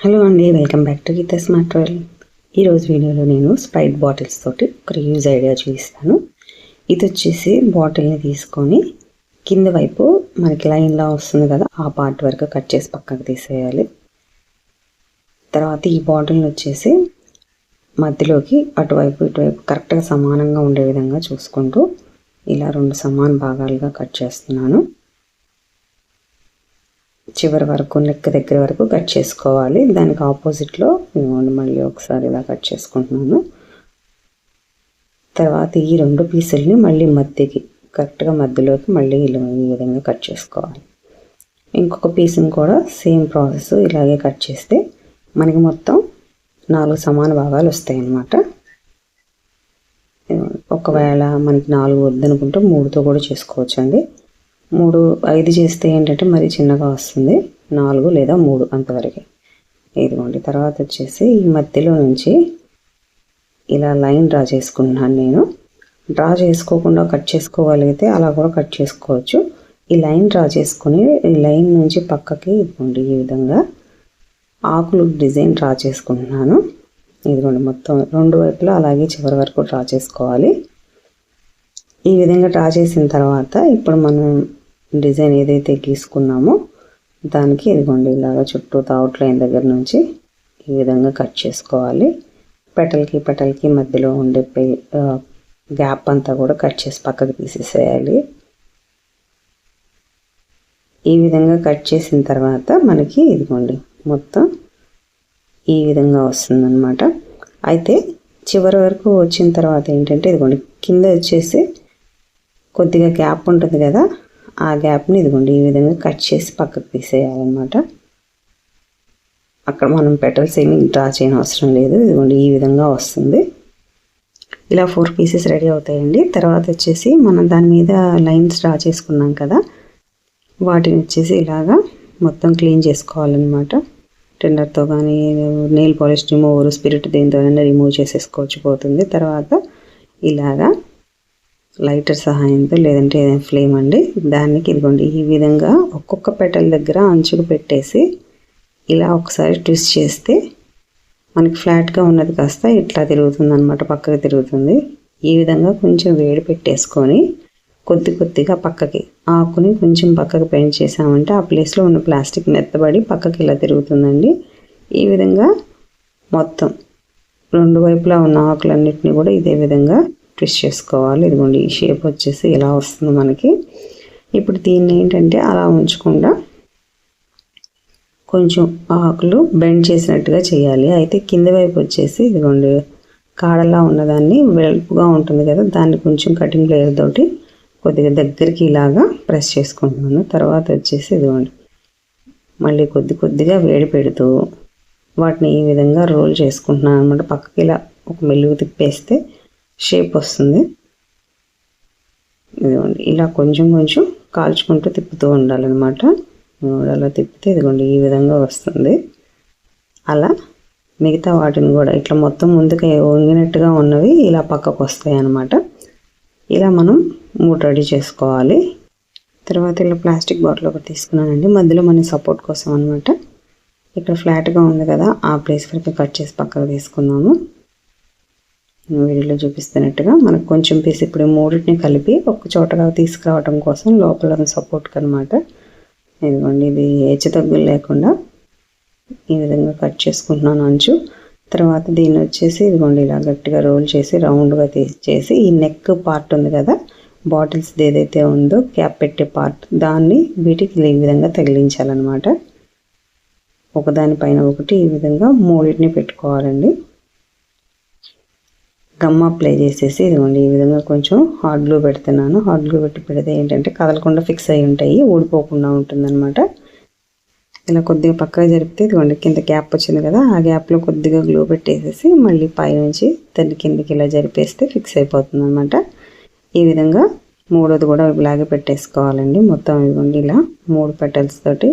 Hello అండి welcome back to Geetha smart world. ఈరోజు వీడియోలో నేను స్ప్రైట్ బాటిల్స్ తోటి ఒక యూజ్ ఐడియా చూపిస్తాను. ఇది వచ్చేసి బాటిల్ని తీసుకొని కింద వైపు మనకి లైన్లా వస్తుంది కదా ఆ పార్ట్ వరకు కట్ చేసి పక్కకు తీసేయాలి. తర్వాత ఈ బాటిల్ని వచ్చేసి మధ్యలోకి అటువైపు ఇటువైపు కరెక్ట్గా సమానంగా ఉండే విధంగా చూసుకుంటూ ఇలా రెండు సమాన భాగాలుగా కట్ చేస్తున్నాను. చివరి వరకు నెక్ దగ్గర వరకు కట్ చేసుకోవాలి. దానికి ఆపోజిట్లో ఇవ్వండి మళ్ళీ ఒకసారి ఇలా కట్ చేసుకుంటున్నాను. తర్వాత ఈ రెండు పీసుల్ని మళ్ళీ మధ్యకి కరెక్ట్గా మధ్యలోకి మళ్ళీ ఇలా ఈ విధంగా కట్ చేసుకోవాలి. ఇంకొక పీస్ని కూడా సేమ్ ప్రాసెస్ ఇలాగే కట్ చేస్తే మనకి మొత్తం నాలుగు సమాన భాగాలు వస్తాయి అన్నమాట ఒకవేళ మనకి నాలుగు వద్దనుకుంటే మూడుతో కూడా చేసుకోవచ్చండి. మూడు ఐదు చేస్తే ఏంటంటే మరీ చిన్నగా వస్తుంది. నాలుగు లేదా మూడు అంతవరకు. ఇదిగోండి తర్వాత వచ్చేసి ఈ మధ్యలో నుంచి ఇలా లైన్ డ్రా చేసుకుంటున్నాను నేను. డ్రా చేసుకోకుండా కట్ చేసుకోగలిగితే అలా కూడా కట్ చేసుకోవచ్చు. ఈ లైన్ డ్రా చేసుకుని ఈ లైన్ నుంచి పక్కకి ఇదిగోండి ఈ విధంగా ఆకులు డిజైన్ డ్రా చేసుకుంటున్నాను. ఇదిగోండి మొత్తం రెండు వైపులా అలాగే చివరి వరకు డ్రా చేసుకోవాలి. ఈ విధంగా డ్రా చేసిన తర్వాత ఇప్పుడు మనం డిజైన్ ఏదైతే గీసుకున్నామో దానికి ఇదిగోండి ఇలాగా చుట్టూ అవుట్లైన్ దగ్గర నుంచి ఈ విధంగా కట్ చేసుకోవాలి. పెటల్కి పెటల్కి మధ్యలో ఉండే గ్యాప్ అంతా కూడా కట్ చేసి పక్కకి తీసేసేయాలి. ఈ విధంగా కట్ చేసిన తర్వాత మనకి ఇదిగోండి మొత్తం ఈ విధంగా వస్తుందన్నమాట. అయితే చివరి వరకు వచ్చిన తర్వాత ఏంటంటే ఇదిగోండి కింద వచ్చేసి కొద్దిగా గ్యాప్ ఉంటుంది కదా ఆ గ్యాప్ని ఇదిగోండి ఈ విధంగా కట్ చేసి పక్కకు తీసేయాలన్నమాట. అక్కడ మనం పెటల్స్ ఏమి డ్రా చేయని అవసరం లేదు. ఇదిగోండి ఈ విధంగా వస్తుంది. ఇలా ఫోర్ పీసెస్ రెడీ అవుతాయండి. తర్వాత వచ్చేసి మనం దాని మీద లైన్స్ డ్రా చేసుకున్నాం కదా వాటిని వచ్చేసి ఇలాగా మొత్తం క్లీన్ చేసుకోవాలన్నమాట. టెండర్తో కానీ నెయిల్ పాలిష్ రిమూవర్ స్పిరిట్ దేనితోనైనా రిమూవ్ చేసేసుకోవచ్చు పోతుంది. తర్వాత ఇలాగా లైటర్ సహాయంతో లేదంటే ఫ్లేమ్ అండి. దానికి ఇదిగోండి ఈ విధంగా ఒక్కొక్క పెటల్ దగ్గర అంచుకు పెట్టేసి ఇలా ఒకసారి ట్విస్ట్ చేస్తే మనకి ఫ్లాట్గా ఉన్నది కాస్త ఇట్లా తిరుగుతుంది అనమాట పక్కకి తిరుగుతుంది. ఈ విధంగా కొంచెం వేడి పెట్టేసుకొని కొద్ది కొద్దిగా పక్కకి ఆకుని కొంచెం పక్కకి పెయింట్ చేసామంటే ఆ ప్లేస్లో ఉన్న ప్లాస్టిక్ మెత్తబడి పక్కకి ఇలా తిరుగుతుందండి. ఈ విధంగా మొత్తం రెండు వైపులా ఉన్న ఆకులన్నిటిని కూడా ఇదే విధంగా ట్విస్ట్ చేసుకోవాలి. ఇదిగోండి ఈ షేప్ వచ్చేసి ఇలా వస్తుంది మనకి. ఇప్పుడు దీన్ని ఏంటంటే అలా ఉంచకుండా కొంచెం ఆకులు బెండ్ చేసినట్టుగా చేయాలి. అయితే కింద వైపు వచ్చేసి ఇదిగోండి కాడలా ఉన్నదాన్ని వెలుపుగా ఉంటుంది కదా దాన్ని కొంచెం కటింగ్ లేయర్ తోటి కొద్దిగా దగ్గరికి ఇలాగా ప్రెస్ చేసుకుంటున్నాను. తర్వాత వచ్చేసి ఇదిగోండి మళ్ళీ కొద్ది కొద్దిగా వేడి పెడుతూ వాటిని ఈ విధంగా రోల్ చేసుకుంటున్నాను అనమాట పక్కకి ఇలా ఒక మెలుగు తిప్పేస్తే షేప్ వస్తుంది. ఇదిగోండి ఇలా కొంచెం కొంచెం కాల్చుకుంటూ తిప్పుతూ ఉండాలన్నమాట. అలా తిప్పితే ఇదిగోండి ఈ విధంగా వస్తుంది. అలా మిగతా వాటిని కూడా ఇట్లా మొత్తం ముందుకు వంగినట్టుగా ఉన్నవి ఇలా పక్కకు వస్తాయి అన్నమాట ఇలా మనం మూట రెడీ చేసుకోవాలి. తర్వాత ఇలా ప్లాస్టిక్ బాటిల్ ఒకటి తీసుకున్నానండి. మధ్యలో మన సపోర్ట్ కోసం అనమాట ఇక్కడ ఫ్లాట్గా ఉంది కదా ఆ ప్లేస్ వరకు కట్ చేసి పక్కకు తీసుకున్నాము వీడియోలో చూపిస్తున్నట్టుగా మనకు కొంచెం పీస్ ఇప్పుడు మూడింటిని కలిపి ఒక చోటగా తీసుకురావడం కోసం లోపల సపోర్ట్ అనమాట ఇదిగోండి ఇది హెచ్చు తగ్గులు లేకుండా ఈ విధంగా కట్ చేసుకుంటున్నాను అంచు. తర్వాత దీన్ని వచ్చేసి ఇదిగోండి ఇలా గట్టిగా రోల్ చేసి రౌండ్గా తీసేసి ఈ నెక్ పార్ట్ ఉంది కదా బాటిల్స్ ఏదైతే ఉందో క్యాప్ పెట్టే పార్ట్ దాన్ని వీటికి ఈ విధంగా తగిలించాలన్నమాట. ఒకదానిపైన ఒకటి ఈ విధంగా మూడింటిని పెట్టుకోవాలండి. గమ్ అప్లై చేసేసి ఇదిగోండి ఈ విధంగా కొంచెం హాట్ గ్లూ పెడుతున్నాను. హాట్ గ్లూ పెట్టి పెడితే ఏంటంటే కదలకుండా ఫిక్స్ అయి ఉంటాయి ఊడిపోకుండా ఉంటుందన్నమాట. ఇలా కొద్దిగా పక్కగా జరిపితే ఇదిగోండి కింద గ్యాప్ వచ్చింది కదా ఆ గ్యాప్లో కొద్దిగా గ్లూ పెట్టేసేసి మళ్ళీ పైనుంచి దాన్ని కిందకి ఇలా జరిపేస్తే ఫిక్స్ అయిపోతుంది అనమాట ఈ విధంగా మూడోది కూడా ఇలాగే పెట్టేసుకోవాలండి. మొత్తం ఇదిగోండి ఇలా మూడు పెటల్స్ తోటి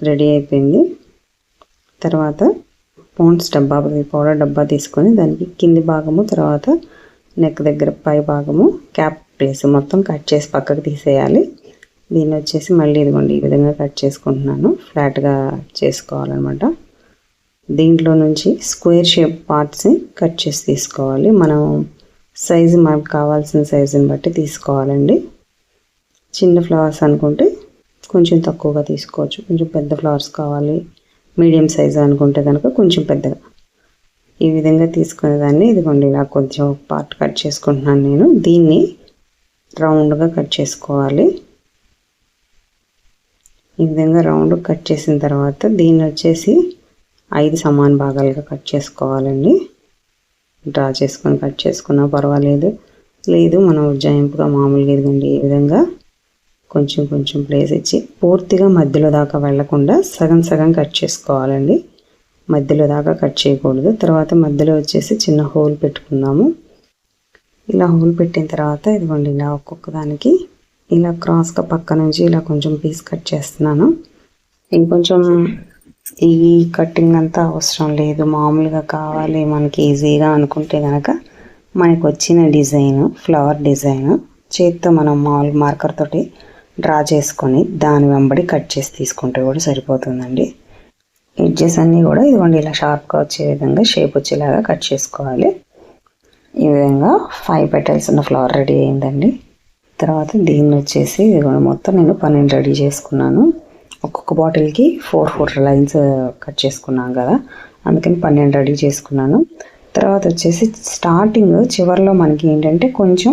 రెడీ అయిపోయింది. తర్వాత పాండ్స్ డబ్బా పౌడర్ డబ్బా తీసుకొని దానికి కింది భాగము తర్వాత నెక్ దగ్గర పై భాగము క్యాప్ ప్లేస్ మొత్తం కట్ చేసి పక్కకు తీసేయాలి. దీన్ని వచ్చేసి మళ్ళీ ఇదిగోండి ఈ విధంగా కట్ చేసుకుంటున్నాను. ఫ్లాట్గా చేసుకోవాలన్నమాట. దీంట్లో నుంచి స్క్వేర్ షేప్ పార్ట్స్ని కట్ చేసి తీసుకోవాలి. మనం సైజు మనకు కావాల్సిన సైజుని బట్టి తీసుకోవాలండి. చిన్న ఫ్లవర్స్ అనుకుంటే కొంచెం తక్కువగా తీసుకోవచ్చు. కొంచెం పెద్ద ఫ్లవర్స్ కావాలి. మీడియం సైజు అనుకుంటే కనుక కొంచెం పెద్దగా. ఈ విధంగా తీసుకునే దాన్ని ఇదిగోండి ఇలా కొంచెం పార్ట్ కట్ చేసుకుంటున్నాను నేను. దీన్ని రౌండ్గా కట్ చేసుకోవాలి. ఈ విధంగా రౌండ్ కట్ చేసిన తర్వాత దీన్ని వచ్చేసి ఐదు సమాన భాగాలుగా కట్ చేసుకోవాలండి. డ్రా చేసుకొని కట్ చేసుకున్నా పర్వాలేదు. లేదు మనం ఉజ్జాయింపుగా మామూలుగా ఇదిగోండి ఈ విధంగా కొంచెం కొంచెం ప్లేస్ ఇచ్చి పూర్తిగా మధ్యలో దాకా వెళ్ళకుండా సగం సగం కట్ చేసుకోవాలండి. మధ్యలో దాకా కట్ చేయకూడదు. తర్వాత మధ్యలో వచ్చేసి చిన్న హోల్ పెట్టుకుందాము. ఇలా హోల్ పెట్టిన తర్వాత ఇదిగోండి ఇలా ఒక్కొక్క దానికి ఇలా క్రాస్గా పక్క నుంచి ఇలా కొంచెం పీస్ కట్ చేస్తున్నాను. ఇంకొంచెం ఈ కటింగ్ అంతా అవసరం లేదు. మామూలుగా కావాలి మనకి ఈజీగా అనుకుంటే కనుక మనకు వచ్చిన డిజైన్ ఫ్లవర్ డిజైన్ చేత్తో మనం మామూలు మార్కర్ తోటి డ్రా చేసుకొని దాని వెంబడి కట్ చేసి తీసుకుంటే కూడా సరిపోతుందండి. ఎడ్జెస్ అన్నీ కూడా ఇదిగోండి ఇలా షార్ప్గా వచ్చే విధంగా షేప్ వచ్చేలాగా కట్ చేసుకోవాలి. ఈ విధంగా ఫైవ్ పెటల్స్ ఉన్న ఫ్లవర్ రెడీ అయిందండి. తర్వాత దీన్ని వచ్చేసి ఇదిగోండి మొత్తం నేను పన్నెండు రెడీ చేసుకున్నాను. ఒక్కొక్క బాటిల్కి ఫోర్ ఫోర్ లైన్స్ కట్ చేసుకున్నాను కదా. అందుకని పన్నెండు రెడీ చేసుకున్నాను. తర్వాత వచ్చేసి స్టార్టింగ్ చివరిలో మనకి ఏంటంటే కొంచెం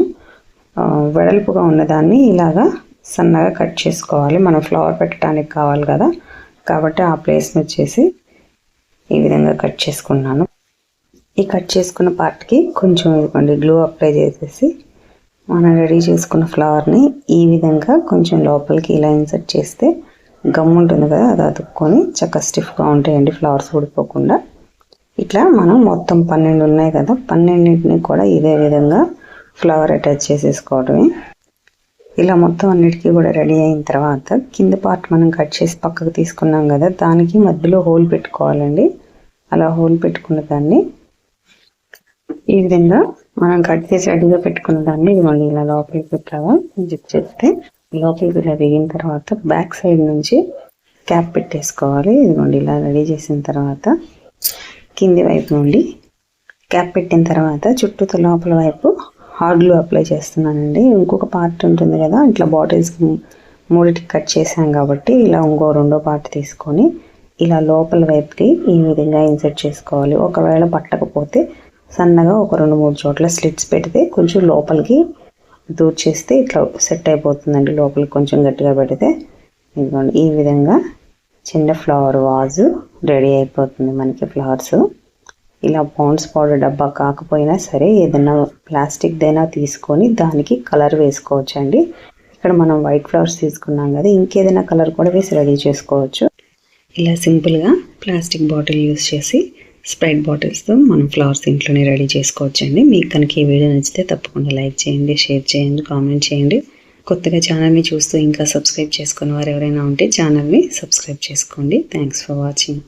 uh, వెడల్పుగా ఉన్నదాన్ని ఇలాగా సన్నగా కట్ చేసుకోవాలి. మనం ఫ్లవర్ పెట్టడానికి కావాలి కదా. కాబట్టి ఆ ప్లేస్ని వచ్చేసి ఈ విధంగా కట్ చేసుకున్నాను. ఈ కట్ చేసుకున్న పార్ట్కి కొంచెం ఇదిగోండి గ్లూ అప్లై చేసేసి మనం రెడీ చేసుకున్న ఫ్లవర్ని ఈ విధంగా కొంచెం లోపలికి ఇలా ఇన్సర్ట్ చేస్తే గమ్ ఉంటుంది కదా అది అతుక్కొని చక్కగా స్టిఫ్గా ఉంటాయండి ఫ్లవర్స్ ఊడిపోకుండా. ఇట్లా మనం మొత్తం పన్నెండు ఉన్నాయి కదా పన్నెండింటిని కూడా ఇదే విధంగా ఫ్లవర్ అటాచ్ చేసేసుకోవడమే. ఇలా మొత్తం అన్నిటికీ కూడా రెడీ అయిన తర్వాత కింద పార్ట్ మనం కట్ చేసి పక్కకు తీసుకున్నాం కదా దానికి మధ్యలో హోల్ పెట్టుకోవాలండి. అలా హోల్ పెట్టుకున్న దాన్ని ఈ విధంగా మనం కట్ చేసి రెడీగా పెట్టుకున్న దాన్ని ఇదిగోండి ఇలా లోపలికి పెట్టాగా జిప్ చేస్తే లోపలికి ఇలా దిగిన తర్వాత బ్యాక్ సైడ్ నుంచి క్యాప్ పెట్టేసుకోవాలి. ఇదిగోండి ఇలా రెడీ చేసిన తర్వాత కింది వైపు నుండి క్యాప్ పెట్టిన తర్వాత చుట్టూ లోపల వైపు హార్డ్ గ్లూ అప్లై చేస్తున్నానండి. ఇంకొక పార్ట్ ఉంటుంది కదా ఇట్లా బాటిల్స్కి మూడిటికి కట్ చేసాం కాబట్టి ఇలా ఇంకో రెండో పార్ట్ తీసుకొని ఇలా లోపల వైపుకి ఈ విధంగా ఇన్సర్ట్ చేసుకోవాలి. ఒకవేళ పట్టకపోతే సన్నగా ఒక రెండు మూడు చోట్ల స్లిట్స్ పెడితే కొంచెం లోపలికి దూర్ చేస్తే ఇట్లా సెట్ అయిపోతుందండి. లోపలికి కొంచెం గట్టిగా పెడితే ఇదిగోండి ఈ విధంగా చిన్న ఫ్లవర్ వాజు రెడీ అయిపోతుంది మనకి ఫ్లవర్స్. ఇలా పాండ్స్ పౌడర్ డబ్బా కాకపోయినా సరే ఏదైనా ప్లాస్టిక్దైనా తీసుకొని దానికి కలర్ వేసుకోవచ్చు అండి ఇక్కడ మనం వైట్ ఫ్లవర్స్ తీసుకున్నాం కదా ఇంకేదైనా కలర్ కూడా వేసి రెడీ చేసుకోవచ్చు. ఇలా సింపుల్గా ప్లాస్టిక్ బాటిల్ యూస్ చేసి స్ప్రైట్ బాటిల్స్తో మనం ఫ్లవర్స్ ఇంట్లోనే రెడీ చేసుకోవచ్చు అండి మీకు కనుక ఈ వీడియో నచ్చితే తప్పకుండా లైక్ చేయండి షేర్ చేయండి కామెంట్ చేయండి. కొత్తగా ఛానల్ని చూస్తూ ఇంకా సబ్స్క్రైబ్ చేసుకున్న వారు ఎవరైనా ఉంటే ఛానల్ని సబ్స్క్రైబ్ చేసుకోండి. Thanks for watching.